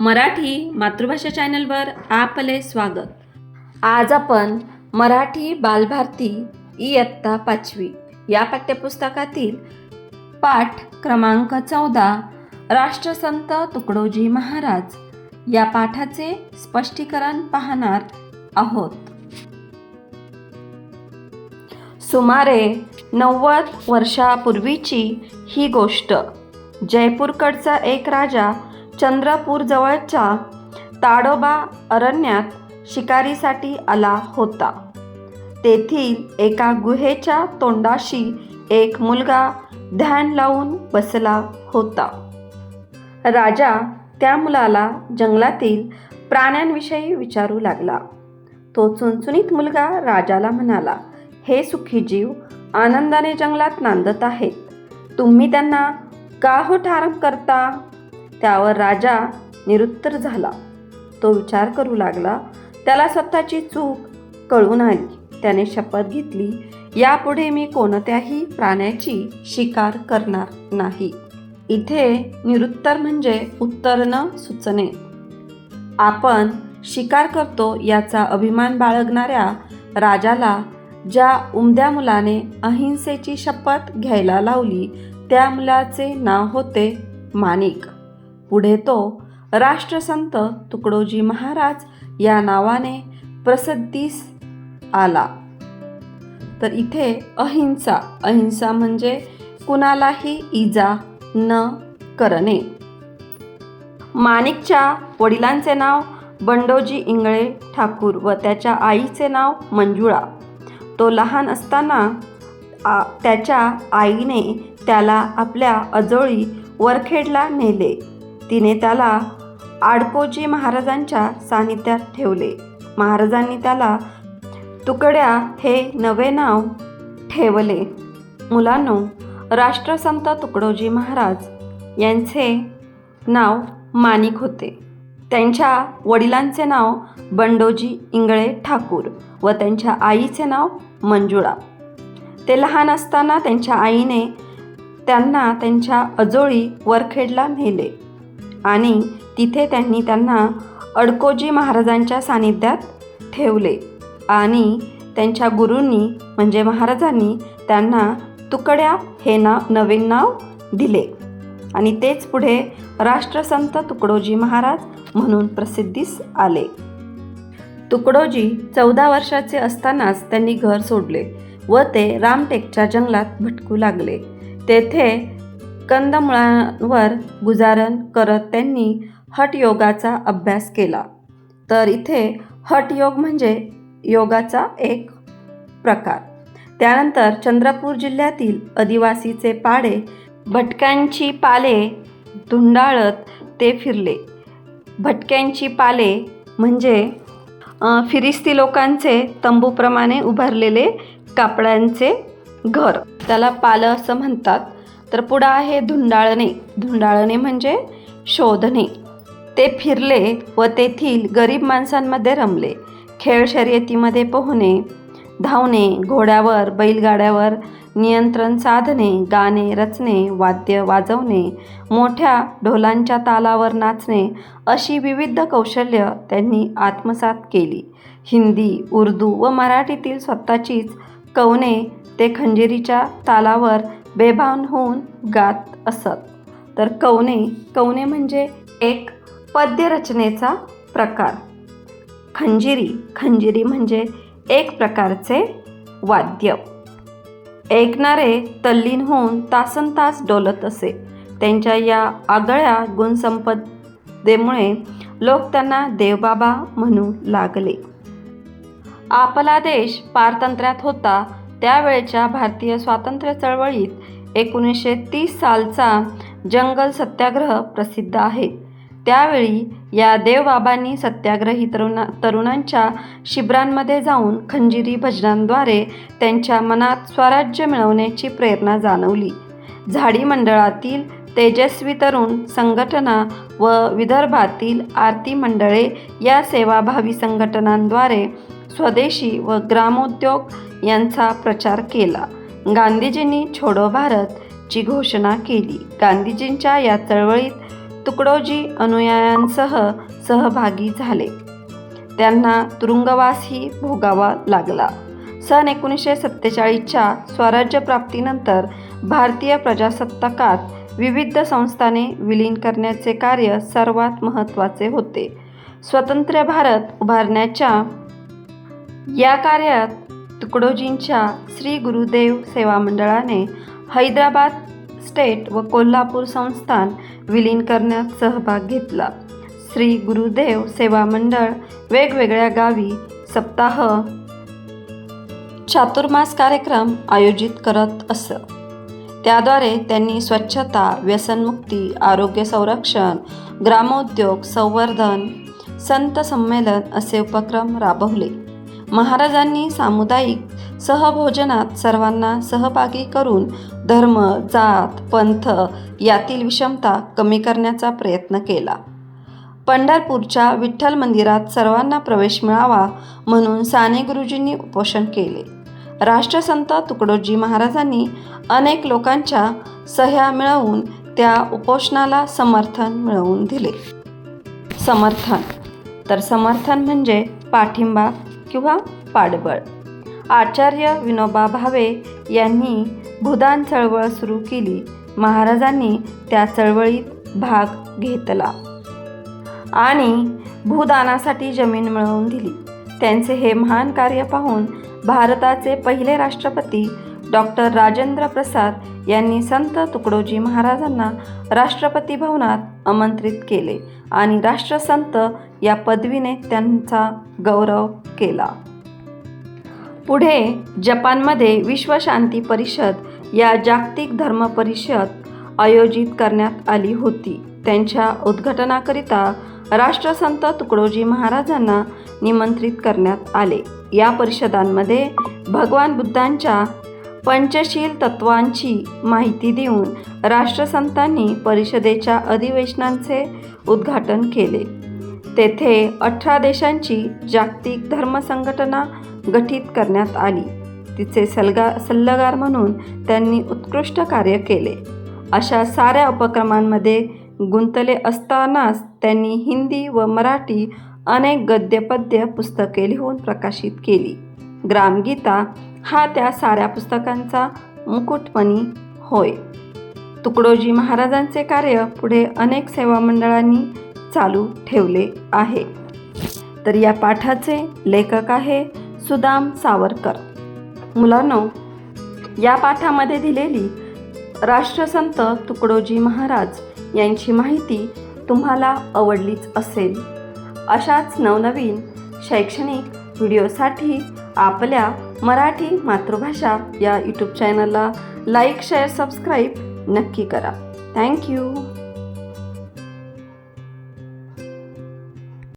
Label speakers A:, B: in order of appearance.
A: मराठी मातृभाषा चॅनलवर आपले स्वागत. आज आपण मराठी बालभारती इयत्ता पाचवी या पाठ्यपुस्तकातील पाठ क्रमांक चौदा राष्ट्रसंत तुकडोजी महाराज या पाठाचे स्पष्टीकरण पाहणार आहोत. सुमारे नव्वद वर्षापूर्वीची ही गोष्ट. जयपूरकडचा एक राजा चंद्रपूरजवळच्या ताडोबा अरण्यात शिकारीसाठी आला होता. तेथील एका गुहेच्या तोंडाशी एक मुलगा ध्यान लावून बसला होता. राजा त्या मुलाला जंगलातील प्राण्यांविषयी विचारू लागला. तो चुणचुणीत मुलगा राजाला म्हणाला हे सुखी जीव आनंदाने जंगलात नांदत आहेत. तुम्ही त्यांना का हो ठार करता? त्यावर राजा निरुत्तर झाला. तो विचार करू लागला. त्याला स्वतःची चूक कळून आली. त्याने शपथ घेतली यापुढे मी कोणत्याही प्राण्याची शिकार करणार नाही. इथे निरुत्तर म्हणजे उत्तर न सुचणे. आपण शिकार करतो याचा अभिमान बाळगणाऱ्या राजाला ज्या उमद्या मुलाने अहिंसेची शपथ घ्यायला लावली त्या मुलाचे नाव होते माणिक. पुढे तो राष्ट्रसंत तुकडोजी महाराज या नावाने प्रसिद्धीस आला. तर इथे अहिंसा अहिंसा म्हणजे कुणालाही इजा न करणे. माणिकच्या वडिलांचे नाव बंडोजी इंगळे ठाकूर व त्याच्या आईचे नाव मंजुळा. तो लहान असताना आ, त्याच्या आईने त्याला आपल्या अजोळी वरखेडला नेले. तिने त्याला आडकोजी महाराजांच्या सानिध्यात ठेवले. महाराजांनी त्याला तुकड्या हे नवे नाव ठेवले. मुलांनो राष्ट्रसंत तुकडोजी महाराज यांचे नाव माणिक होते. त्यांच्या वडिलांचे नाव बंडोजी इंगळे ठाकूर व त्यांच्या आईचे नाव मंजुळा. ते लहान असताना त्यांच्या आईने त्यांना त्यांच्या अजोळी वरखेडला नेले. आणि तिथे त्यांनी त्यांना अडकोजी महाराजांच्या सानिध्यात ठेवले. आणि त्यांच्या गुरूंनी म्हणजे महाराजांनी त्यांना तुकड्या हे नाव नवीन नाव दिले. आणि तेच पुढे राष्ट्रसंत तुकडोजी महाराज म्हणून प्रसिद्धीस आले. तुकडोजी चौदा वर्षाचे असतानाच त्यांनी घर सोडले व ते रामटेकच्या जंगलात भटकू लागले. तेथे कंदमुळांवर गुजारण करत त्यांनी हटयोगाचा अभ्यास केला. तर इथे हटयोग म्हणजे योगाचा एक प्रकार. त्यानंतर चंद्रपूर जिल्ह्यातील आदिवासीचे पाडे भटक्यांची पाले धुंडाळत ते फिरले. भटक्यांची पाले म्हणजे फिरिस्ती लोकांचे तंबूप्रमाणे उभारलेले कापडांचे घर. त्याला पालं असं म्हणतात. तर पुढं आहे धुंडाळणे. धुंडाळणे म्हणजे शोधणे. ते फिरले व तेथील गरीब माणसांमध्ये रमले. खेळ शर्यतीमध्ये पोहणे धावणे घोड्यावर बैलगाड्यावर नियंत्रण साधणे गाणे रचणे वाद्य वाजवणे मोठ्या ढोलांच्या तालावर नाचणे अशी विविध कौशल्य त्यांनी आत्मसात केली. हिंदी उर्दू व मराठीतील स्वतःचीच कवने ते खंजिरीच्या तालावर बेभान होऊन गात असत. तर कवने कवने म्हणजे एक पद्यरचनेचा प्रकार. खंजिरी खंजिरी म्हणजे एक प्रकारचे वाद्य. ऐकणारे तल्लीन होऊन तासन तास डोलत असे. त्यांच्या या आगळ्या गुणसंपदेमुळे लोक त्यांना देवबाबा म्हणू लागले. आपला देश पारतंत्र्यात होता त्यावेळच्या भारतीय स्वातंत्र्य चळवळीत एकोणीसशे तीस सालचा जंगल सत्याग्रह प्रसिद्ध आहे. त्यावेळी या देवबाबांनी सत्याग्रही तरुणा तरुणांच्या शिबिरांमध्ये जाऊन खंजिरी भजनांद्वारे त्यांच्या मनात स्वराज्य मिळवण्याची प्रेरणा जाणवली. झाडी मंडळातील तेजस्वी तरुण संघटना व विदर्भातील आरती मंडळे या सेवाभावी संघटनांद्वारे स्वदेशी व ग्रामोद्योग यांचा प्रचार केला. गांधीजींनी छोडो भारत ची घोषणा केली. गांधीजींच्या या चळवळीत तुकडोजी अनुयायांसह सहभागी झाले. त्यांना तुरुंगवासही भोगावा लागला. सन एकोणीसशे सत्तेचाळीसच्या स्वराज्यप्राप्तीनंतर भारतीय प्रजासत्ताकात विविध संस्थाने विलीन करण्याचे कार्य सर्वात महत्त्वाचे होते. स्वतंत्र भारत उभारण्याच्या या कार्यात तुकडोजींच्या श्री गुरुदेव सेवा मंडळाने हैदराबाद स्टेट व कोल्हापूर संस्थान विलीन करण्यात सहभाग घेतला. श्री गुरुदेव सेवा मंडळ वेगवेगळ्या गावी सप्ताह चातुर्मास कार्यक्रम आयोजित करत असत त्याद्वारे त्यांनी स्वच्छता व्यसनमुक्ती आरोग्य संरक्षण ग्रामोद्योग संवर्धन संत संमेलन असे उपक्रम राबवले. महाराजांनी सामुदायिक सहभोजनात सर्वांना सहभागी करून धर्म जात पंथ यातील विषमता कमी करण्याचा प्रयत्न केला. पंढरपूरच्या विठ्ठल मंदिरात सर्वांना प्रवेश मिळावा म्हणून साने गुरुजींनी उपोषण केले. राष्ट्रसंत तुकडोजी महाराजांनी अनेक लोकांच्या सह्या मिळवून त्या उपोषणाला समर्थन मिळवून दिले. समर्थन. तर समर्थन म्हणजे पाठिंबा किंवा पाडबळ. आचार्य विनोबा भावे यांनी भूदान चळवळ सुरू केली. महाराजांनी त्या चळवळीत भाग घेतला आणि भूदानासाठी जमीन मिळवून दिली. त्यांचे हे महान कार्य पाहून भारताचे पहिले राष्ट्रपती डॉक्टर राजेंद्र प्रसाद यांनी संत तुकडोजी महाराजांना राष्ट्रपती भवनात आमंत्रित केले आणि राष्ट्रसंत या पदवीने त्यांचा गौरव केला. पुढे जपानमध्ये विश्वशांती परिषद या जागतिक धर्म परिषद आयोजित करण्यात आली होती. त्यांच्या उद्घाटनाकरिता राष्ट्रसंत तुकडोजी महाराजांना निमंत्रित करण्यात आले. या परिषदांमध्ये भगवान बुद्धांच्या पंचशील तत्वांची माहिती देऊन राष्ट्रसंतांनी परिषदेच्या अधिवेशनांचे उद्घाटन केले. तेथे अठरा देशांची जागतिक धर्म संघटना गठीत करण्यात आली. तिचे सल्गा सल्लागार म्हणून त्यांनी उत्कृष्ट कार्य केले. अशा साऱ्या उपक्रमांमध्ये गुंतले असतानाच त्यांनी हिंदी व मराठी अनेक गद्यपद्य पुस्तके लिहून प्रकाशित केली. ग्रामगीता हा त्या साऱ्या पुस्तकांचा मुकुटमणी होय. तुकडोजी महाराजांचे कार्य पुढे अनेक सेवा मंडळांनी चालू ठेवले आहे. तर या पाठाचे लेखक आहे सुदाम सावरकर. मुलांनो या पाठामध्ये दिलेली राष्ट्रसंत तुकडोजी महाराज यांची माहिती तुम्हाला आवडलीच असेल. अशाच नवनवीन शैक्षणिक व्हिडिओसाठी आपल्या मराठी मातृभाषा या यूट्यूब चॅनलला लाईक शेअर सबस्क्राईब नक्की करा. थँक्यू